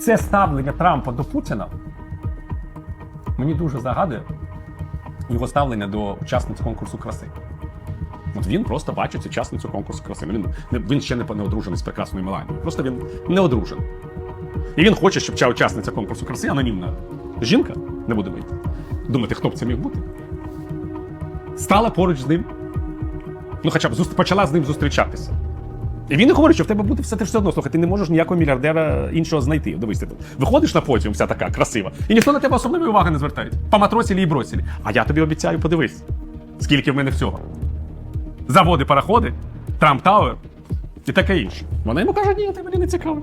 це ставлення Трампа до Путіна мені дуже загадує його ставлення до учасниць конкурсу краси. От він просто бачить учасницю конкурсу краси. Він, він ще не одружений з прекрасною Меланією. Просто він не одружений. І він хоче, щоб ця учасниця конкурсу краси, анонімна жінка, не будемо йти, думати, хто б це міг бути, стала поруч з ним. Ну, хоча б почала з ним зустрічатися. І він говорить, що в тебе буде все ж все одно. Слухай, ти не можеш ніякого мільярдера іншого знайти. Дивись, ти тут виходиш на подіум, вся така красива, і ніхто на тебе особливої уваги не звертає. По матросілі і бросілі. А я тобі обіцяю, подивись, скільки в мене всього. Заводи, пароходи, Трамп Тауер і таке інше. Вона йому каже, ні, ти мені не цікаво.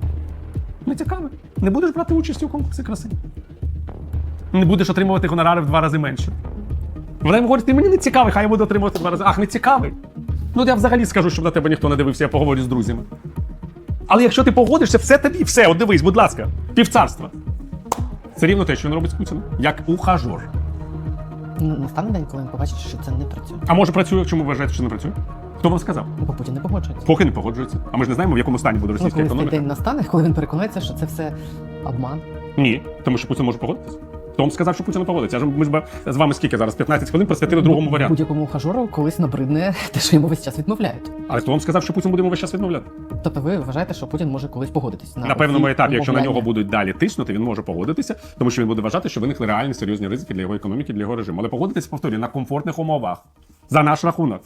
Не цікаво. Не будеш брати участь у конкурсі краси. Не будеш отримувати гонорари в два рази менше. Вона йому говорить, ти мені не цікавий, хай я буду отримувати в два рази. Ах, не цікавий. Ну я взагалі скажу, щоб на тебе ніхто не дивився, я поговорю з друзями. Але якщо ти погодишся, все тобі, все, от дивись, будь ласка, півцарства. Це рівно те, що він робить з Путіним. Як ухажор. Ну, Настане день, коли він побачить, що це не працює. А може працює, чому вважаєте, що не працює? Хто вам сказав? Бо Путін не погоджується. Поки не погоджується. А ми ж не знаємо, в якому стані буде Ну, російська коли цей економіка. день настане, коли він переконується, що це все обман. Ні, тому що Путін може погодитися. Хто вам сказав, що Путін не погодиться? Аж Ми ж з вами скільки зараз? 15 хвилин присвятили другому варіанту. Будь-якому ухажору колись набридне те, що йому весь час відмовляють. Але хто вам сказав, що Путін буде йому весь час відмовляти? Тобто ви вважаєте, що Путін може колись погодитись на, На певному етапі, якщо на нього будуть далі тиснути, він може погодитися, тому що він буде вважати, що виникли реальні серйозні ризики для його економіки, для його режиму. Але погодитися, повторюю, на комфортних умовах за наш рахунок.